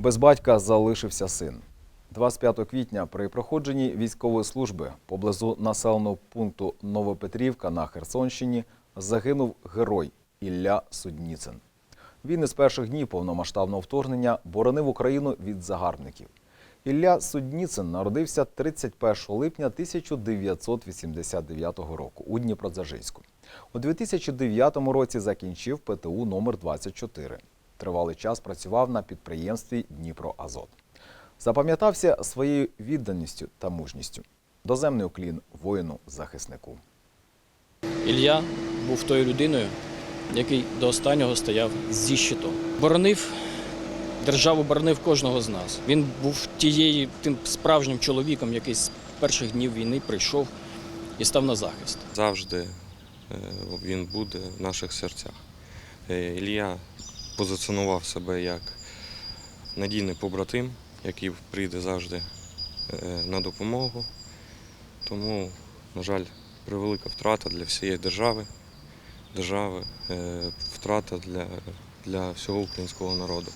Без батька залишився син. 25 квітня при проходженні військової служби поблизу населеного пункту Новопетрівка на Херсонщині загинув герой Ілля Судніцин. Він із перших днів повномасштабного вторгнення боронив Україну від загарбників. Ілля Судніцин народився 31 липня 1989 року у Дніпродзержинську. У 2009 році закінчив ПТУ номер 24 Тривалий час працював на підприємстві Дніпроазот. Запам'ятався своєю відданістю та мужністю. Доземний уклін воїну-захиснику. Ілля був тою людиною, який до останнього стояв зі щитом. Боронив державу, боронив кожного з нас. Він був тією тим справжнім чоловіком, який з перших днів війни прийшов і став на захист. завжди е, він буде в наших серцях. Е, Ілля позиціонував себе як надійний побратим, який прийде завжди е, на допомогу. Тому, на жаль, превелика втрата для всієї держави, держави, е, втрата для, для всього українського народу.